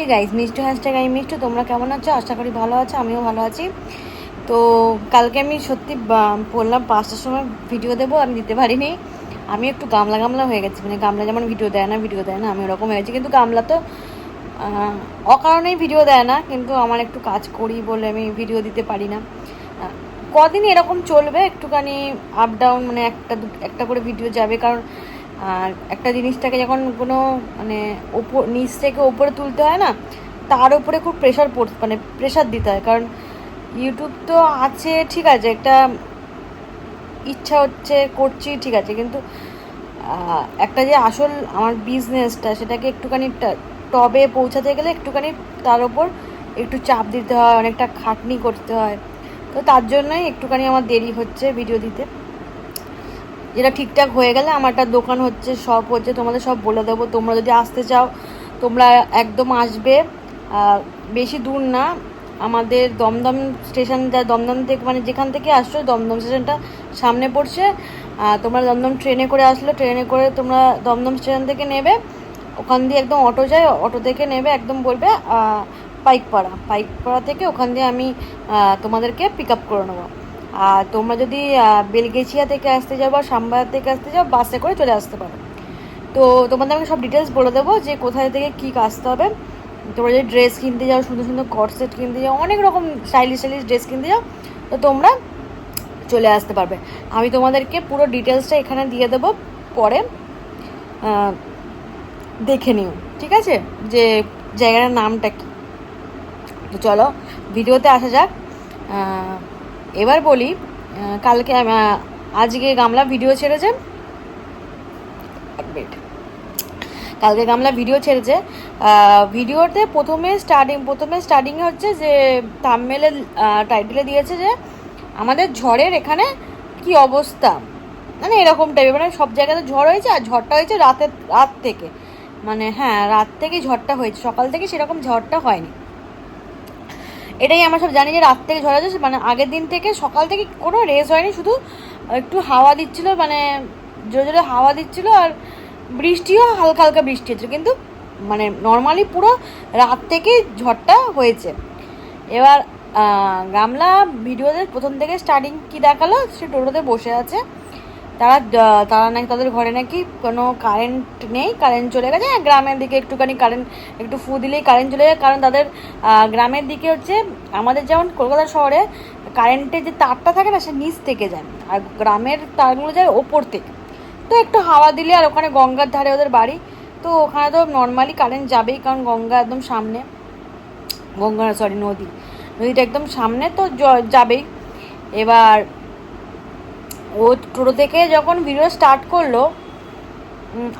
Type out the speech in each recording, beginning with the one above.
Hi guys মিষ্টি hashtag আমি মিষ্টি তোমরা কেমন আছো? আশা করি ভালো আছো, আমিও ভালো আছি। তো কালকে আমি সত্যি বললাম পাঁচটার সময় ভিডিও দেবো, আমি দিতে পারিনি। আমি একটু গামলা গামলা হয়ে গেছি মানে গামলা যেমন ভিডিও দেয় না ভিডিও দেয় না, আমি ওরকম হয়েছি কিন্তু গামলা তো অকারণেই ভিডিও দেয় না, কিন্তু আমার একটু কাজ করি বলে আমি ভিডিও দিতে পারি না। কদিন এরকম চলবে, একটুখানি আপ ডাউন মানে একটা একটা করে ভিডিও যাবে, কারণ আর একটা জিনিসটাকে যখন কোনো মানে ওপর নিচ থেকে ওপরে তুলতে হয় না, তার উপরে খুব প্রেশার পড় মানে প্রেশার দিতে হয়। কারণ ইউটিউব তো আছে, ঠিক আছে, একটা ইচ্ছা হচ্ছে করছি, ঠিক আছে, কিন্তু একটা যে আসল আমার বিজনেসটা সেটাকে একটুখানি টবে পৌঁছাতে গেলে একটুখানি তার ওপর একটু চাপ দিতে হয়, অনেকটা খাটনি করতে হয়। তো তার জন্যই একটুখানি আমার দেরি হচ্ছে ভিডিও দিতে। যেটা ঠিকঠাক হয়ে গেলে আমার একটা দোকান হচ্ছে সব হচ্ছে, তোমাদের সব বলে দেবো। তোমরা যদি আসতে চাও, তোমরা একদম আসবে। বেশি দূর না, আমাদের দমদম স্টেশন, যা দমদম থেকে মানে যেখান থেকে আসছো, দমদম স্টেশনটা সামনে পড়ছে। তোমরা দমদম ট্রেনে করে আসলো, ট্রেনে করে তোমরা দমদম স্টেশন থেকে নেবে। ওখান দিয়ে একদম অটো যায়, অটো থেকে নেবে, একদম বলবে পাইকপাড়া। পাইকপাড়া থেকে ওখান দিয়ে আমি তোমাদেরকে পিক আপ করে নেব। আর তোমরা যদি বেলগেছিয়া থেকে আসতে যাও বা সাম্বায়ার থেকে আসতে যাও, বাসে করে চলে আসতে পারো। তো তোমাদের আমি সব ডিটেলস বলে দেবো যে কোথায় থেকে কী আসতে হবে। তোমরা যদি ড্রেস কিনতে যাও, সুন্দর সুন্দর কট সেট কিনতে যাও, অনেক রকম স্টাইলিশ স্টাইলিশ ড্রেস কিনতে যাও, তো তোমরা চলে আসতে পারবে। আমি তোমাদেরকে পুরো ডিটেলসটা এখানে দিয়ে দেবো, পরে দেখে নিও, ঠিক আছে? যে জায়গাটার নামটা কি। তো চলো, ভিডিওতে আসা যাক। এবার বলি কালকে আজকে গামলা ভিডিও ছেড়েছে। কালকে গামলা ভিডিও ছেড়েছে। ভিডিওতে প্রথমে স্টার্টিং প্রথমে স্টার্টিংয়ে হচ্ছে যে তামমেলে টাইটেলে দিয়েছে যে, আমাদের ঝড়ের এখানে কি অবস্থা? মানে এরকম টাইপের মানে সব জায়গাতে ঝড় হয়েছে আর ঝড়টা হয়েছে রাতের, রাত থেকে। মানে হ্যাঁ রাত থেকেই ঝড়টা হয়েছে। সকাল থেকে সেরকম ঝড়টা হয়নি। এটাই আমরা সব জানি যে রাত থেকে ঝড় হয়েছে মানে আগের দিন থেকে সকাল থেকে কোনো রেস হয়নি, শুধু একটু হাওয়া দিচ্ছিল মানে জোরে জোরে হাওয়া দিচ্ছিল আর বৃষ্টিও হালকা হালকা বৃষ্টি হচ্ছিল, কিন্তু মানে নর্মালি পুরো রাত থেকেই ঝড়টা হয়েছে। এবার গামলা ভিডিওতে প্রথম থেকে স্টার্টিং কি দেখাল, সে টোটোতে বসে আছে। তারা তারা নাকি তাদের ঘরে নাকি কোনো কারেন্ট নেই কারেন্ট চলে গেছে। হ্যাঁ, গ্রামের দিকে একটুখানি কারেন্ট একটু ফু দিলেই কারেন্ট চলে যায়। কারণ তাদের গ্রামের দিকে হচ্ছে আমাদের যেমন কলকাতা শহরে কারেন্টের যে তারটা থাকে না সে নিচ থেকে যায়। আর গ্রামের তারগুলো যায় ওপর থেকে। তো একটু হাওয়া দিলে আর ওখানে গঙ্গার ধারে ওদের বাড়ি। তো ওখানে তো নর্মালি কারেন্ট যাবেই কারণ গঙ্গা একদম সামনে। গঙ্গা সরি নদী। নদীটা একদম সামনে তো যাবেই। এবার ও টোটো থেকে যখন ভিডিও স্টার্ট করল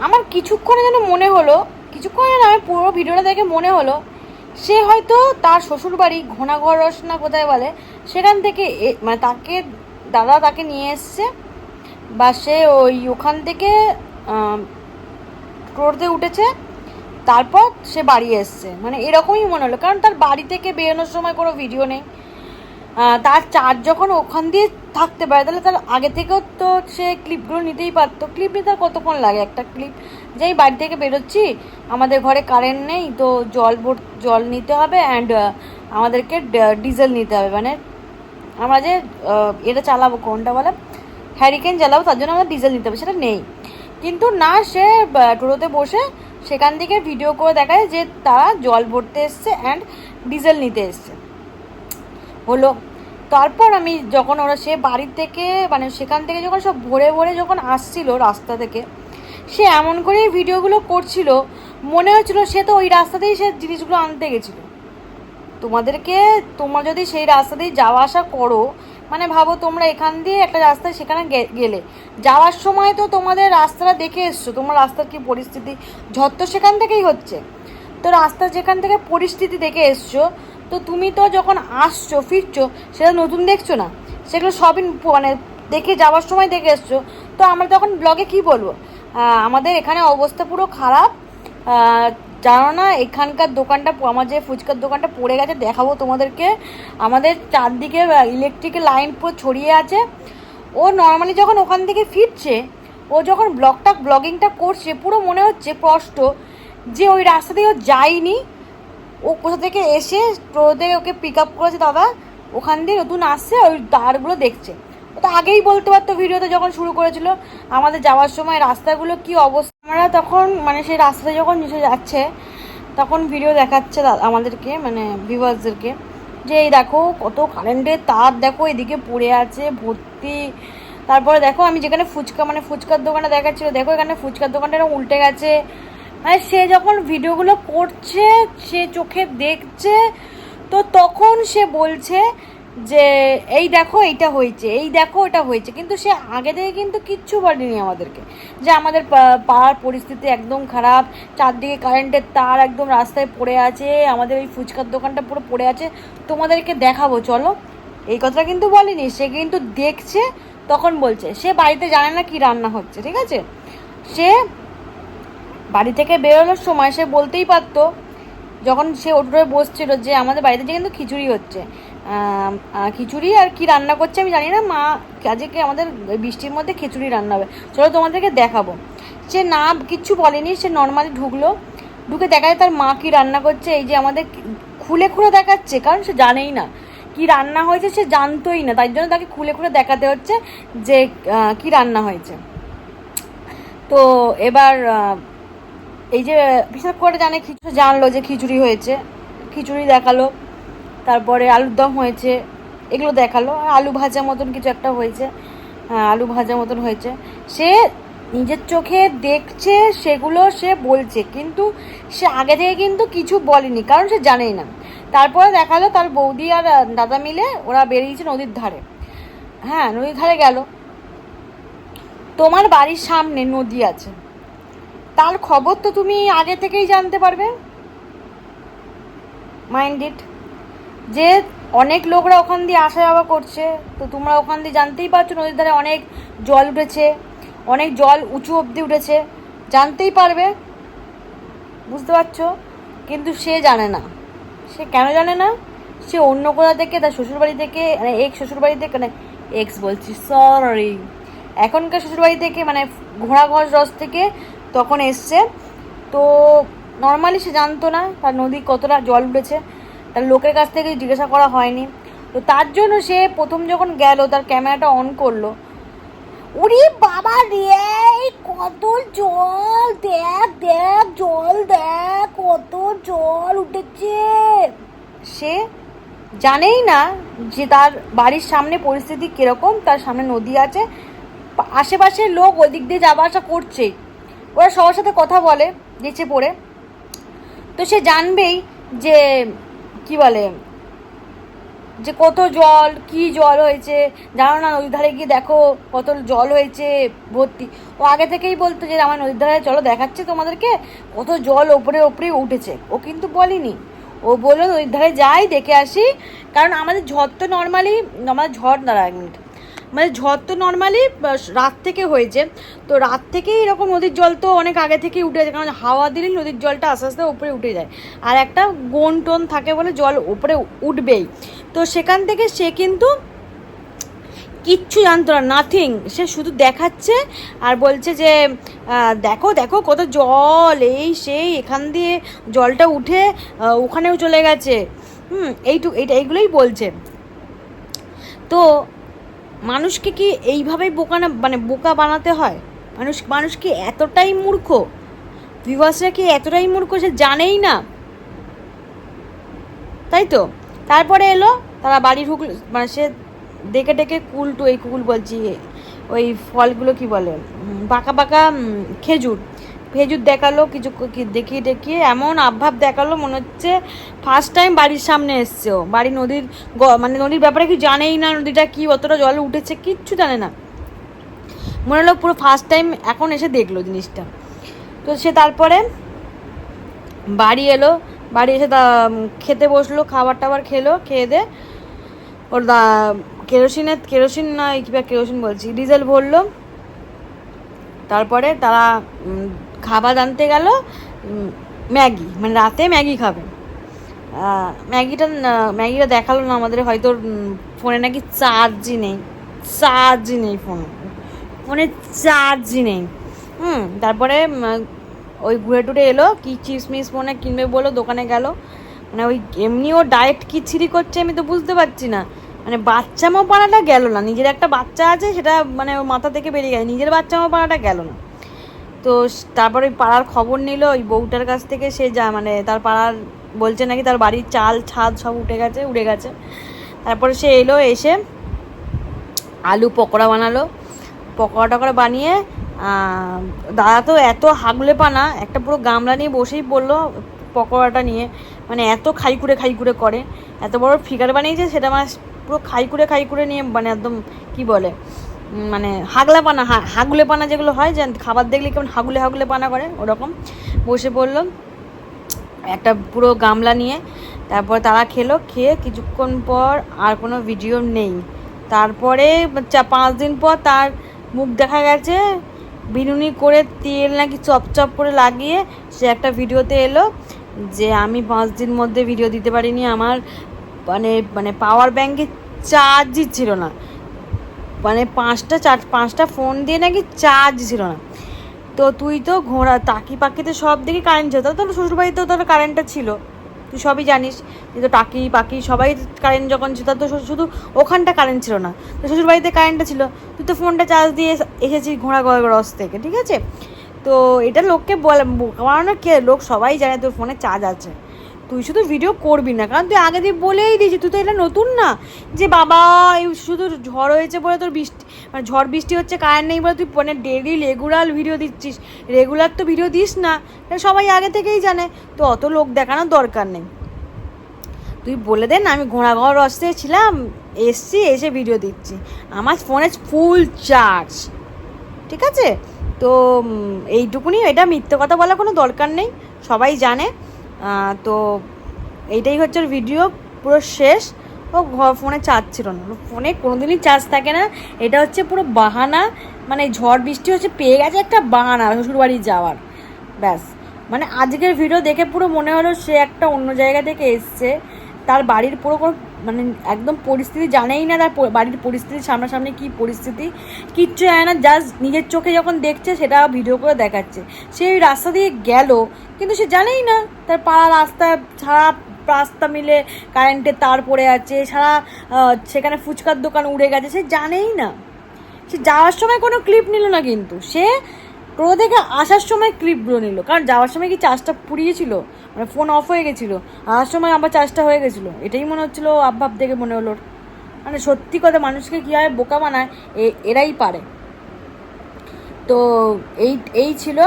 আমার কিছুক্ষণে যেন মনে হলো কিছুক্ষণে আমি পুরো ভিডিওটা দেখে মনে হলো, সে হয়তো তার শ্বশুর বাড়ি ঘোনাঘর রসনা কোথায় বলে, সেখান থেকে মানে তাকে, দাদা তাকে নিয়ে এসছে, বা সে ওই ওখান থেকে টোটোতে উঠেছে, তারপর সে বাড়ি এসছে। মানে এরকমই মনে হলো, কারণ তার বাড়ি থেকে বেরোনোর সময় কোনো ভিডিও নেই। তার চার্জ যখন ওখান দিয়ে থাকতে পারে, তাহলে তার আগে থেকেও তো সে ক্লিপগুলো নিতেই পারতো। ক্লিপ নিতে আর কতক্ষণ লাগে? একটা ক্লিপ যেই বাড়ি থেকে বেরোচ্ছি, আমাদের ঘরে কারেন্ট নেই, তো জল ভর, জল নিতে হবে অ্যান্ড আমাদেরকে ডিজেল নিতে হবে। মানে আমরা যে এটা চালাবো, কোনটা বলে? হ্যারিকেন চালাবো তার জন্য আমাদের ডিজেল নিতে হবে, সেটা নেই। কিন্তু না, সে টোটোতে বসে সেখান থেকে ভিডিও করে দেখায় যে তারা জল ভরতে এসছে অ্যান্ড ডিজেল নিতে এসছে। হলো। তারপর আমি যখন ওরা সে বাড়ি থেকে মানে সেখান থেকে যখন সব ভরে ভরে যখন আসছিল রাস্তা থেকে, সে এমন করেই ভিডিওগুলো করছিল। মনে হচ্ছিল সে তো ওই রাস্তাতেই সে জিনিসগুলো আনতে গেছিল। তোমাদেরকে, তোমরা যদি সেই রাস্তা দিয়ে যাওয়া আসা করো মানে ভাবো তোমরা এখান দিয়ে একটা রাস্তায় সেখানে গেলে। যাওয়ার সময় তো তোমাদের রাস্তাটা দেখে এসছো, তোমার রাস্তার কি পরিস্থিতি? ঝড় তো সেখান থেকেই হচ্ছে। তো রাস্তা যেখান থেকে পরিস্থিতি দেখে এসছো তো তুমি তো যখন আসছো, ফিরছো, সেটা নতুন দেখছ না? সেগুলো সবই মানে দেখে যাওয়ার সময় দেখে এসছো। তো আমরা তখন ব্লগে কি বলব? আমাদের এখানে অবস্থা পুরো খারাপ। জানো না, এখানকার দোকানটা, আমার যে ফুচকার দোকানটা পড়ে গেছে, দেখাবো তোমাদেরকে। আমাদের চারদিকে ইলেকট্রিকের লাইন পুরো ছড়িয়ে আছে। ও নর্মালি যখন ওখান থেকে ফিরছে, ও যখন ব্লগটা ব্লগিংটা করছে, পুরো মনে হচ্ছে স্পষ্ট যে ওই রাস্তা দিয়ে ও যায়নি। ও কোথা থেকে এসে থেকে ওকে পিক আপ করেছে দাদা? ওখান দিয়ে নতুন আসছে ওই দাঁড়গুলো দেখছে। তো আগেই বলতে পারতো ভিডিওতে যখন শুরু করেছিল, আমাদের যাওয়ার সময় রাস্তাগুলো কি অবস্থা? আমরা তখন মানে সেই রাস্তাতে যখন এসে যাচ্ছে, তখন ভিডিও দেখাচ্ছে আমাদেরকে মানে ভিউয়ার্সদেরকে যে, এই দেখো, কত কারেন্টের তার, দেখো, এদিকে পড়ে আছে, ভর্তি। তারপরে দেখো, আমি যেখানে ফুচকা মানে ফুচকার দোকানটা দেখাচ্ছিল, দেখো, এখানে ফুচকার দোকানটা উল্টে গেছে। মানে সে যখন ভিডিওগুলো করছে, সে চোখে দেখছে, তো তখন সে বলছে যে, এই দেখো, এইটা হয়েছে, এই দেখো এটা হয়েছে। কিন্তু সে আগে থেকে কিন্তু কিচ্ছু বলেনি আমাদেরকে যে আমাদের পাড়ার পরিস্থিতি একদম খারাপ, চারদিকে কারেন্টের তার একদম রাস্তায় পড়ে আছে, আমাদের ওই ফুচকার দোকানটা পুরো পড়ে আছে। তোমাদেরকে দেখাবো, চলো। এই কথাটা কিন্তু বলেনি, সে কিন্তু দেখছে, তখন বলছে। সে বাড়িতে জানে না কি রান্না হচ্ছে, ঠিক আছে? সে বাড়ি থেকে বেরোনোর সময় সে বলতেই পারতো, যখন সে ওটোয় বসছিল যে আমাদের বাড়িতে যে কিন্তু খিচুড়ি হচ্ছে। খিচুড়ি আর কি রান্না করছে আমি জানি না, মা আজকে আমাদের বৃষ্টির মধ্যে খিচুড়ি রান্না হবে। চলো তোমাদেরকে দেখাবো। সে না কিচ্ছু বলেনি, সে নর্মালি ঢুকলো। ঢুকে দেখা যায় তার মা কি রান্না করছে, এই যে আমাদের খুলে খুলে দেখাচ্ছে, কারণ সে জানেই না। কি রান্না হয়েছে সে জানতোই না, তাই জন্য তাকে খুলে খুলে দেখাতে হচ্ছে যে কি রান্না হয়েছে। তো এবার এই যে বিশেষ করে জানে খিচুড়ি জানলো যে খিচুড়ি হয়েছে। খিচুড়ি দেখাল, তারপরে আলুর দম হয়েছে, এগুলো দেখাল। আলু ভাজা মতন কিছু একটা হয়েছে। হ্যাঁ আলু ভাজা মতন হয়েছে। সে নিজের চোখে দেখছে, সেগুলো সে বলছে, কিন্তু সে আগে থেকে কিন্তু কিছু বলেনি, কারণ সে জানেই না। তারপরে দেখাল তার বৌদি আর দাদা মিলে ওরা বেরিয়েছে নদীর ধারে। হ্যাঁ নদীর ধারে গেল। তোমার বাড়ির সামনে নদী আছে। তার খবর তো তুমি আগে থেকেই জানতে পারবে। মাইন্ড ইট যে অনেক লোকরা ওখান দিয়ে আসা যাওয়া করছে, তো তোমরা ওখান দিয়ে জানতেই পারছ নদীর ধারে অনেক জল উঠেছে, অনেক জল উঁচু অবধি উঠেছে, জানতেই পারবে। বুঝতে পারছ? কিন্তু সে জানে না। সে কেন জানে না? সে অন্য কোথা থেকে, তার শ্বশুরবাড়ি থেকে মানে এক শ্বশুরবাড়ি থেকে মানে এক্স বলছি সরি এখনকার শ্বশুরবাড়ি থেকে মানে ঘোড়াঘর রস থেকে তখন এসছে। তো নর্মালি সে জানতো না তার নদী কতটা জল উঠেছে। তার লোকের কাছ থেকে জিজ্ঞাসা করা হয়নি। তো তার জন্য সে প্রথম যখন গেল, তার ক্যামেরাটা অন করল। ওরে বাবা রে কত জল! দেখ দেখ, জল, দেখ, কত জল উঠেছে। সে জানেই না যে তার বাড়ির সামনে পরিস্থিতি কীরকম, তার সামনে নদী আছে। আশেপাশের লোক ওই দিক দিয়ে যাওয়া আসা করছেই। ওরা সবার সাথে কথা বলে, নিচে পড়ে। তো সে জানবেই যে, কি বলে, যে কত জল, কি জল হয়েছে। জানো না, নদীর ধারে গিয়ে দেখো কত জল হয়েছে ভর্তি। ও আগে থেকেই বলতো যে, আমার নদীর ধারে, চলো দেখাচ্ছে তোমাদেরকে কত জল ওপরে ওপরে উঠেছে। ও কিন্তু বলেনি। ও বলল, নদীর ধারে যাই, দেখে আসি। কারণ আমাদের ঝড় তো নর্মালি আমাদের ঝড় দাঁড়া এক মিনিট। মানে ঝড় তো নর্মালি রাত থেকে হয়েছে। তো রাত থেকেই এরকম নদীর জল তো অনেক আগে থেকেই উঠে যায়, কারণ হাওয়া দিলেই নদীর জলটা আস্তে আস্তে উপরে উঠে যায়। আর একটা গন টোন থাকে বলে জল উপরে উঠবেই। তো সেখান থেকে সে কিন্তু কিচ্ছু জানতো না নাথিং সে শুধু দেখাচ্ছে আর বলছে যে দেখো দেখো কত জল, এই সেই, এখান দিয়ে জলটা উঠে ওখানেও চলে গেছে। হুম, এইটুকু, এইটা, এইগুলোই বলছে। তো মানুষকে কি এইভাবেই বোকা না মানে বোকা বানাতে হয়? মানুষ মানুষ কি এতটাই মূর্খ? ভিভাসরা কি এতটাই মূর্খ সে জানেই না? তাই তো? তারপরে এলো, তারা বাড়ি ঢুকলো মানে সে ডেকে ডেকে কুল টু এই কুল বলছি, ওই ফলগুলো কি বলে? বাঁকা পাকা খেজুর। খেজুর দেখাল, কিছু দেখিয়ে দেখিয়ে এমন আভাব দেখাল মনে হচ্ছে ফার্স্ট টাইম বাড়ির সামনে এসছে ও। বাড়ি নদীর মানে নদীর ব্যাপারে কি জানেই না, নদীটা কি, অতটা জল উঠেছে, কিচ্ছু জানে না। মনে হলো পুরো ফার্স্ট টাইম এখন এসে দেখল জিনিসটা। তো সে তারপরে বাড়ি এলো, বাড়ি এসে তা খেতে বসল, খাবার টাবার খেলো, খেয়ে দে। ওর দা কেরোসিনে কেরোসিন না বা কেরোসিন বলছি, ডিজেল ভরলো। তারপরে তারা খাবার আনতে গেল ম্যাগি মানে রাতে ম্যাগি খাবে। ম্যাগিটা ম্যাগিটা দেখাল না আমাদের, হয়তো ফোনে নাকি চার্জই নেই চার্জই নেই ফোনে। ফোনে চার্জই নেই। হুম, তারপরে ওই ঘুরে টুরে এলো, কি চিপস মিস ফোনে কিনবে বলো, দোকানে গেল। মানে ওই এমনিও ডায়েট কি ছিরি করছে আমি তো বুঝতে পারছি না। মানে বাচ্চামো পাড়াটা গেল না, নিজের একটা বাচ্চা আছে, সেটা মানে মাথা থেকে বেরিয়ে গেছে নিজের বাচ্চামো পাড়াটা গেল না। তো তারপর ওই পাড়ার খবর নিল, ওই বউটার কাছ থেকে সে যা মানে তার পাড়ার বলছে নাকি তার বাড়ির চাল, ছাদ সব উঠে গেছে, উড়ে গেছে। তারপরে সে এলো, এসে আলু পকোড়া বানালো। পকোড়া টকোড়া বানিয়ে দাদা তো এত হাগলে পানা একটা পুরো গামলা নিয়ে বসেই পড়ল পকোড়াটা নিয়ে মানে এত খাই করে খাই করে করে এত বড় ফিগার বানিয়েছে, সেটা মানে পুরো খাই করে খাই করে নিয়ে মানে একদম কি বলে মানে হাগলা পানা হাগুলে পানা যেগুলো হয়, যে খাবার দেখলে কেমন হাগুলে হাগুলে পানা করে, ওরকম। বসে পড়ল একটা পুরো গামলা নিয়ে, তারপর তারা খেলো, খেয়ে কিছুক্ষণ পর আর কোনো ভিডিও নেই। তারপরে চা পাঁচ দিন পর তার মুখ দেখা গেছে, বিনুনি করে তেল নাকি চপ চপ করে লাগিয়ে সে একটা ভিডিওতে এলো, যে আমি পাঁচ দিন মধ্যে ভিডিও দিতে পারিনি, আমার মানে মানে পাওয়ার ব্যাঙ্কে চার্জই ছিল না। মানে পাঁচটা চার পাঁচটা ফোন দিয়ে নাকি চার্জ ছিল না। তো তুই তো ঘোড়া, টাকি পাখিতে সব দিকে কারেন্ট ছিল। তোর শ্বশুরবাড়িতেও তোর কারেন্টটা ছিল। তুই সবই জানিস। কিন্তু টাকি পাখি সবাই কারেন্ট যখন ছিল তো শুধু ওখানটা কারেন্ট ছিল না। তো শ্বশুরবাড়িতে কারেন্টটা ছিল। তুই তো ফোনটা চার্জ দিয়ে এস- এসেছিস ঘোড়া রস থেকে, ঠিক আছে? তো এটা লোককে বলে কারণ কে লোক সবাই জানে তোর ফোনে চার্জ আছে। তুই শুধু ভিডিও করবি না। কারণ তুই আগে দিয়ে বলেই দিয়েছি, তুই তো এটা নতুন না। যে বাবা শুধু ঝড় হয়েছে বলে তোর বৃষ্টি মানে ঝড় বৃষ্টি হচ্ছে, কারেন্ট নেই বলে তুই মানে ডেলি রেগুলার ভিডিও দিচ্ছিস। রেগুলার তো ভিডিও দিস না সবাই আগে থেকেই জানে। তো অত লোক দেখানোর দরকার নেই। তুই বলে দে না, আমি ঘোড়াঘর রস্তে ছিলাম, এসছি, এসে ভিডিও দিচ্ছি। আমার ফোনে ফুল চার্জ ঠিক আছে? তো এইটুকুনি, এটা মিথ্যে কথা বলার কোনো দরকার নেই। সবাই জানে। তো এইটাই হচ্ছে ওর ভিডিও পুরো শেষ। ও ঘর ফোনে চার্জ ছিল না। ফোনে কোনো দিনই চার্জ থাকে না। এটা হচ্ছে পুরো বাহানা মানে ঝড় বৃষ্টি হচ্ছে, পেয়ে গেছে একটা বাহানা শ্বশুরবাড়ি যাওয়ার। ব্যাস। মানে আজকের ভিডিও দেখে পুরো মনে হলো সে একটা অন্য জায়গা থেকে এসছে। তার বাড়ির পুরো কোনো মানে একদম পরিস্থিতি জানেই না তার বাড়ির পরিস্থিতি, সামনাসামনি কী পরিস্থিতি। কিচ্ছু জানে না জাস্ট নিজের চোখে যখন দেখছে, সেটা ভিডিও করে দেখাচ্ছে। সে ওই রাস্তা দিয়ে গেল, কিন্তু সে জানেই না, তার পাড়া রাস্তা ছাড়া রাস্তা মিলে কারেন্টের তার পড়ে আছে, সারা সেখানে ফুচকার দোকান উড়ে গেছে, সে জানেই না। সে যাওয়ার সময় কোনো ক্লিপ নিল না কিন্তু। সে টোটো থেকে আসার সময় ক্লিপগুলো নিল? কারণ যাওয়ার সময় কি চার্জটা পুড়িয়েছিল? মানে ফোন অফ হয়ে গেছিল। আসার সময় আবার চার্জটা হয়ে গেছিল। এটাই মনে হচ্ছিল আবভাব দেখে মনে হলো। মানে সত্যি কথা মানুষকে কীভাবে বোকা বানায় এরাই পারে। তো এই এই ছিল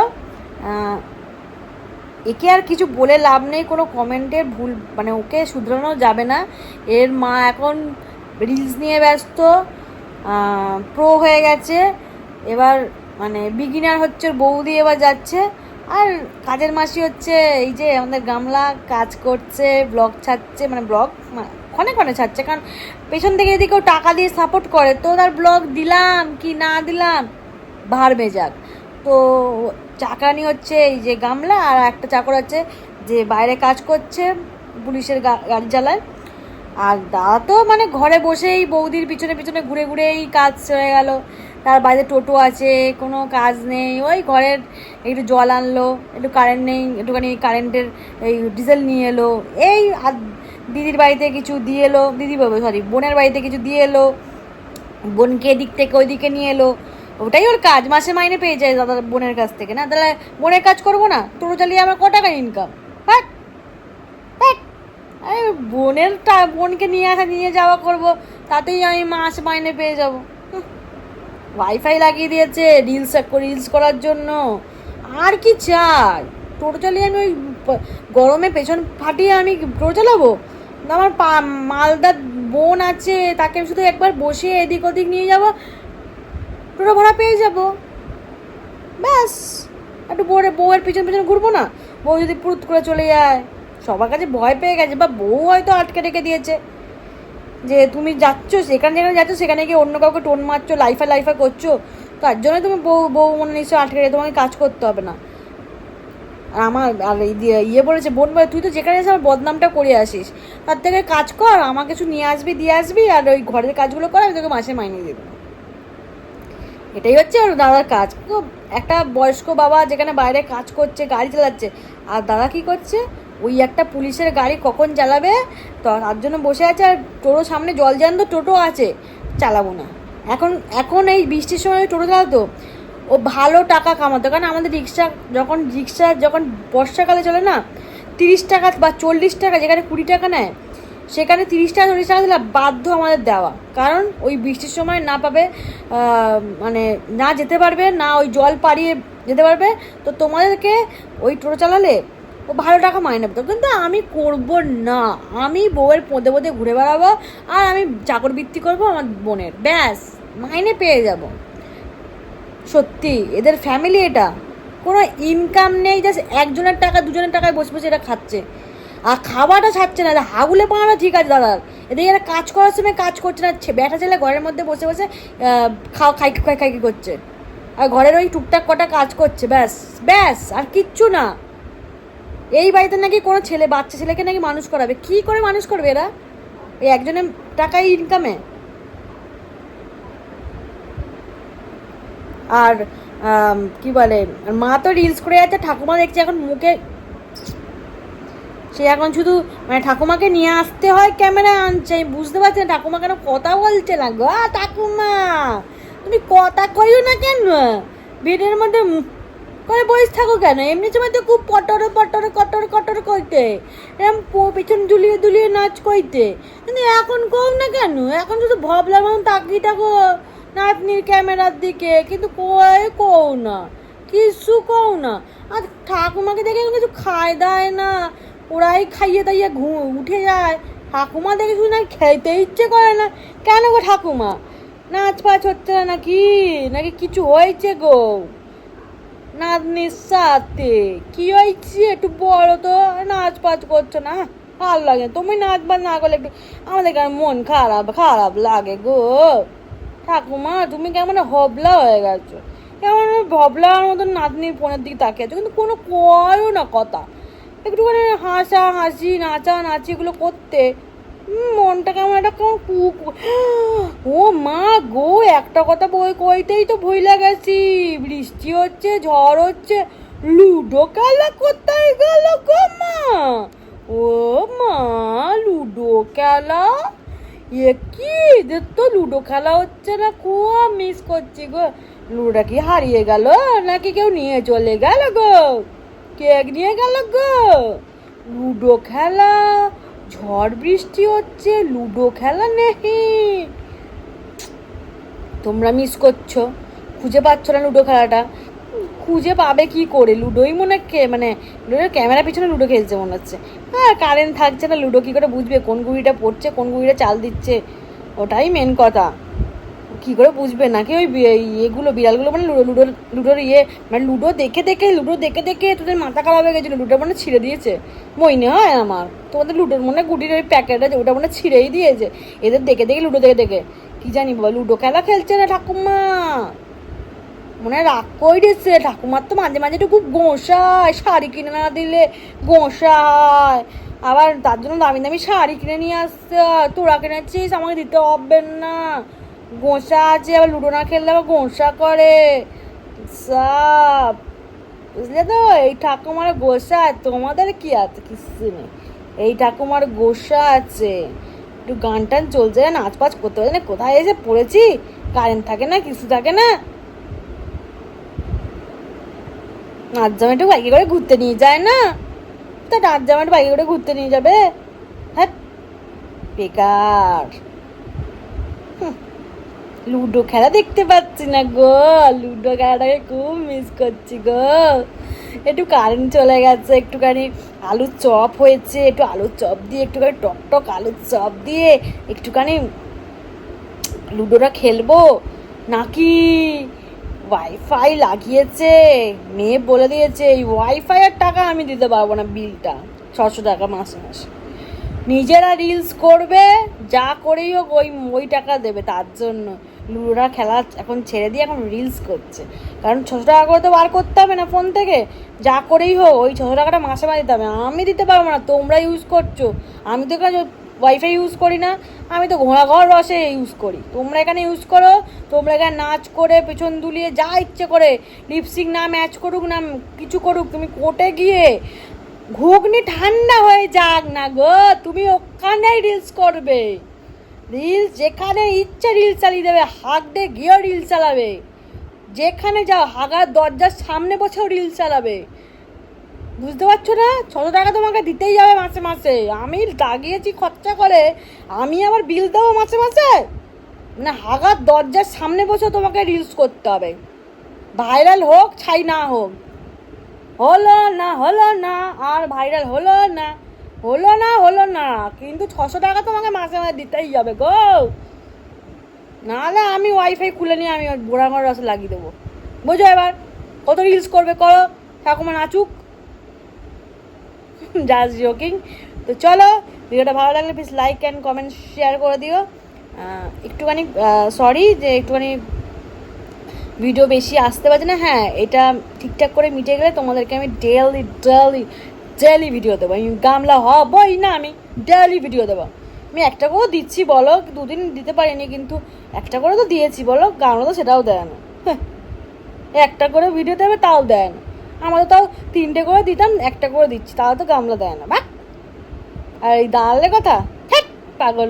একে আর কিছু বলে লাভ নেই, কোনো কমেন্টের ভুল মানে ওকে শুধরানো যাবে না। এর মা এখন রিলস নিয়ে ব্যস্ত প্রো হয়ে গেছে। এবার মানে বিগিনার হচ্ছে, বৌদি এবার যাচ্ছে। আর কাজের মাসি হচ্ছে এই যে আমাদের গামলা কাজ করছে ব্লগ ছাড়ছে মানে ব্লগ ক্ষণে ক্ষণে ছাড়ছে, কারণ পেছন থেকে যদি কেউ টাকা দিয়ে সাপোর্ট করে, তো তার ব্লগ দিলাম কি না দিলাম? ভার যাক। তো চাকরানি হচ্ছে এই যে গামলা আর একটা চাকর আছে যে বাইরে কাজ করছে পুলিশের গাড়ি চালায়। আর দাদা তো মানে ঘরে বসেই বৌদির পিছনে পিছনে ঘুরে ঘুরেই কাজ চলে গেল। তার বাইরে টোটো আছে, কোনো কাজ নেই। ওই ঘরের একটু জল আনলো, একটু কারেন্ট নেই, একটুখানি কারেন্টের এই ডিজেল নিয়ে এলো। এই আর দিদির বাড়িতে কিছু দিয়ে এলো, দিদি বাবু সরি বোনের বাড়িতে কিছু দিয়ে এলো, বোনকে এদিক থেকে ওইদিকে নিয়ে এলো। ওটাই ওর কাজ, মাসে মাইনে পেয়ে যায় দাদা বোনের কাছ থেকে। না, তাহলে বোনের কাজ করব না, টোটো চালিয়ে আমার ক টাকা ইনকাম হ্যাঁ হ্যাঁ বোনের বোনকে নিয়ে আসা, নিয়ে যাওয়া করব, তাতেই আমি মাস মাইনে পেয়ে যাব। ওয়াইফাই লাগিয়ে দিয়েছে রিলস রিলস করার জন্য। আর কি চাই? টোটো চালিয়ে আমি ওই গরমে পেছন ফাটিয়ে আমি টোটো চালাবো? আমার পা মালদার বোন আছে, তাকে আমি শুধু একবার বসিয়ে এদিক ওদিক নিয়ে যাব, টোটো ভাড়া পেয়ে যাব। ব্যাস, একটু বউয়ের বউয়ের পিছন পিছন ঘুরবো না। বউ যদি পুরুত করে চলে যায়, সবার কাছে ভয় পেয়ে গেছে, বা বউ হয়তো আটকে রেখে দিয়েছে। যে তুমি যাচ্ছ, সেখানে যেখানে যাচ্ছ, সেখানে গিয়ে অন্য কাউকে টোন মারছো, লাইফা লাইফা করছ, তার জন্য তুমি বউ বউ মনে নিশ্চয় আটকে তোমাকে কাজ করতে হবে না। আর আমার, আর ইয়ে বলেছে, বোন বলে, তুই তো যেখানে আছিস, আমার বদনামটা করে আসিস। তার থেকে কাজ কর আমার কিছু নিয়ে আসবি, দিয়ে আসবি, আর ওই ঘরের কাজগুলো কর, আমি তোকে মাসে মাইনে দেবো। এটাই হচ্ছে ওর দাদার কাজ। একটা বয়স্ক বাবা যেখানে বাইরে কাজ করছে, গাড়ি চালাচ্ছে, আর দাদা কি করছে? ওই একটা পুলিশের গাড়ি কখন চালাবে? তো তার জন্য বসে আছে আর টোটো সামনে জল জ্যান্ত টোটো আছে, চালাবো না। এখন এখন এই বৃষ্টির সময় টোটো চালাতো, ও ভালো টাকা কামাতো। কারণ আমাদের রিক্সা যখন রিক্সা যখন বর্ষাকালে চলে না, তিরিশ টাকা বা চল্লিশ টাকা যেখানে কুড়ি টাকা নেয়, সেখানে তিরিশ টাকা, চল্লিশ টাকা দিলে বাধ্য আমাদের দেওয়া। কারণ ওই বৃষ্টির সময় না পাবে মানে না যেতে পারবে, না ওই জল পাড়িয়ে যেতে পারবে। তো তোমাদেরকে ওই টোটো চালালে ও ভালো টাকা মাইনে পেতো কিন্তু আমি করব না। আমি বউয়ের পদে পদে ঘুরে বেড়াবো আর আমি চাকর বৃত্তি করব আমার বোনের। ব্যাস, মাইনে পেয়ে যাব। সত্যি, এদের ফ্যামিলি এটা। কোনো ইনকাম নেই জাস্ট একজনের টাকা, দুজনের টাকায় বসে বসে এটা খাচ্ছে। আর খাওয়াটা ছাড়ছে না হাগুলে পাওয়াটা ঠিক আছে দাদার এদের এরা কাজ করার সময় কাজ করছে না ব্যাটা ছেলে ঘরের মধ্যে বসে বসে খাওয়া খাই খাই খাই করছে। আর ঘরের ওই টুকটাক কটা কাজ করছে, ব্যাস ব্যাস, আর কিচ্ছু না। এই বাড়িতে নাকি কোনো ছেলে, বাচ্চা ছেলেকে নাকি মানুষ করাবে? কি করে মানুষ করবে এরা? এই একজনের টাকাই ইনকামে আর কি বলে, মা তো রিলস করে যাচ্ছে, ঠাকুমা দেখছি এখন মুখে সে এখন শুধু মানে ঠাকুমাকে নিয়ে আসতে হয় ক্যামেরা আনছে। আমি বুঝতে পারছি না ঠাকুমা কেন কথা বলছে না গো। ঠাকুমা, তুমি কথা কইও না কেন? ভিডিওর মধ্যে করে বসে থাকো কেন? এমনি সময় তো খুব পটরে পটরে, কটর কটর কইতে। এরকম পো- পেছন দুলিয়ে দুলিয়ে নাচ কইতে। কিন্তু এখন কও না কেন? এখন শুধু ভবলার মতন তাকিয়ে থাকো নাতনির ক্যামেরার দিকে। কিন্তু কই কও না? কিছু কও না। আর ঠাকুমাকে দেখে কিছু খায় দায় না। ওরাই খাইয়ে দাইয়ে ঘু, উঠে যায়। ঠাকুমা দেখে শুধু না খেতে ইচ্ছে করে না। কেন গো ঠাকুমা? নাচ পাচ হচ্ছে না নাকি? নাকি কিছু হয়েছে গো? নাতনির সাথে। কি হয়েছে? একটু বড় তো। নাচ পাচ করছ না? ভালো লাগে। তুমি নাচ বাজ না করলে একটু আমাদের কেন মন খারাপ খারাপ লাগে গো। ঠাকুমা, তুমি কেমন হবলা হয়ে গেছো। কেমন ভবলার মতন নাতনির ফোনের দিকে তাকিয়ে আছো। কিন্তু কোনো কয়ও না কথা। একটুখানি হাসা হাসি, নাচা নাচি এগুলো করতে। মনটা কেমন একটা কেমন কু ও মা গো কথা বই কইতেই তো ভয় লাগাছি বৃষ্টি হচ্ছে, ঝড় হচ্ছে। লুডো খেলা কোথায় গেল গো মা? ও মা, লুডো খেলা? এ কি? তো লুডো খেলা হচ্ছে না, খুব মিস করছি গো। লুডোটা কি হারিয়ে গেল, নাকি কেউ নিয়ে চলে গেল গো? কেক নিয়ে গেল গো? লুডো খেলা, ঝড় বৃষ্টি হচ্ছে, লুডো খেলা নেই। তোমরা মিস করছ। খুঁজে পাচ্ছ না লুডো খেলাটা। খুঁজে পাবে কি করে? লুডোই মনে কে মানে লুডোর ক্যামেরা পিছনে লুডো খেলছে মনে হচ্ছে। হ্যাঁ কারেন্ট থাকছে না, লুডো কি করে বুঝবে? কোন গুড়িটা পড়ছে, কোন গুড়িটা চাল দিচ্ছে? ওটাই মেন কথা। কি করে বুঝবে? নাকি ওই ইয়েগুলো, বিড়ালগুলো মানে লুডো লুডো লুডোর ইয়ে মানে লুডো দেখে দেখে, লুডো দেখে দেখে তোদের মাথা খারাপ হয়ে গেছিল লুডো মানে ছিঁড়ে দিয়েছে। মইনে হয় আমার। তোমাদের লুডোর মনে গুটির ওই প্যাকেট আছে ওটা মনে ছিঁড়েই দিয়েছে। এদের দেখে দেখে, লুডো দেখে দেখে। কি জানি বাবা লুডো খেলা খেলছে না ঠাকুমা। মনে হয় রাগ দিচ্ছে ঠাকুমার তো মাঝে মাঝে একটু খুব গোঁসায় শাড়ি কিনে না দিলে গোঁসায় আবার তার জন্য দামি দামি শাড়ি কিনে নিয়ে হয় তোরা কিনেছিস, আমাকে দিতে হবে না। গোঁসা আছে, আবার লুডো না খেললে আবার গোঁসা করে। সাপ বুঝলে তো, এই ঠাকুমার গোসা, তোমাদের কি আছে কিছু নেই। এই ঠাকুমার গোসা আছে। একটু গান টান চলছে না নাচ পাচ করতে পারছে না। কোথায় এসে পড়েছি? কারেন্ট থাকে না, কিছু থাকে না। নাচ জামা একটু বাইকে করে ঘুরতে নিয়ে যায় না। তা নাচ জামা একটু বাইকে করে ঘুরতে নিয়ে যাবে? হ্যাঁ বেকার। লুডো খেলা দেখতে পাচ্ছি না গো। লুডো খেলাটাকে খুব মিস করছি গো। একটু কারেন্ট চলে গেছে, একটুখানি আলুর চপ হয়েছে, একটু আলুর চপ দিয়ে, একটুখানি টক টক আলুর চপ দিয়ে একটুখানি লুডোটা খেলব। নাকি ওয়াইফাই লাগিয়েছে, মেয়ে বলে দিয়েছে, এই ওয়াইফাই এর টাকা আমি দিতে পারব না বিলটা ছশো টাকা মাসে মাসে। নিজেরা রিলস করবে, যা করেই হোক ওই ওই টাকা দেবে, তার জন্য। লুডোটা খেলা এখন ছেড়ে দিয়ে এখন রিলস করছে। কারণ ছশো টাকা করে তো বার করতে হবে না ফোন থেকে। যা করেই হোক, ওই ছশো টাকাটা মাসে মাসে দিতে হবে। আমি দিতে পারব না, তোমরা ইউজ করছ। আমি তো এখানে ওয়াইফাই ইউজ করি না, আমি তো ঘোড়া ঘর রসে ইউজ করি। তোমরা এখানে ইউজ করো, তোমরা এখানে নাচ করে, পেছন দুলিয়ে যা ইচ্ছে করে লিপস্টিক না ম্যাচ করুক না কিছু করুক, তুমি কোর্টে গিয়ে ঘুগনি ঠান্ডা হয়ে যাক না গো, তুমি ওখানেই রিলস করবে। রিলস যেখানে ইচ্ছা রিলস চালিয়ে দেবে হাঁক দিয়ে গিয়েও রিলস চালাবে। যেখানে যাও, হাগার দরজার সামনে বসেও রিলস চালাবে। বুঝতে পারছ না? ছশো টাকা তোমাকে দিতেই যাবে মাসে মাসে। আমি দাগিয়েছি খরচা করে, আমি আবার বিল দেবো মাসে মাসে? মানে হাগার দরজার সামনে বসেও তোমাকে রিলস করতে হবে। ভাইরাল হোক, ছাই না হোক। হলো না হলো না, আর ভাইরাল হলো না। হলো না হলো না। কিন্তু ছশো টাকা তোমাকে মাসে মাসে দিতেই যাবে গো। নাহলে আমি ওয়াইফাই খুলে নিয়ে আমি বোড়াঙ্গর রস লাগিয়ে দেবো। বোঝো এবার, কত রিলস করবে করো ঠাকুমা নাচুক। জাস্ট জোকিং তো চলো, ভিডিওটা ভালো লাগলে please like and comment share করে দিও। একটুখানি সরি যে একটুখানি ভিডিও বেশি আসতে পারছে না। হ্যাঁ এটা ঠিকঠাক করে মিটে গেলে তোমাদেরকে আমি ডেলি ডেলি ডেলি ভিডিও দেবো। আমি গামলা হবই না আমি ডেলি ভিডিও দেবো। আমি একটা করেও দিচ্ছি বলো দুদিন দিতে পারিনি কিন্তু একটা করে তো দিয়েছি বলো গামলা তো সেটাও দেয় না। হ্যাঁ, একটা করে ভিডিও দেবে তাও দেয় না। আমাদের তাও তিনটে করে দিতাম একটা করে দিচ্ছি তাও তো গামলা দেয় না। বা আর এই দাঁড়ালে কথা? হ্যাঁ পাগল।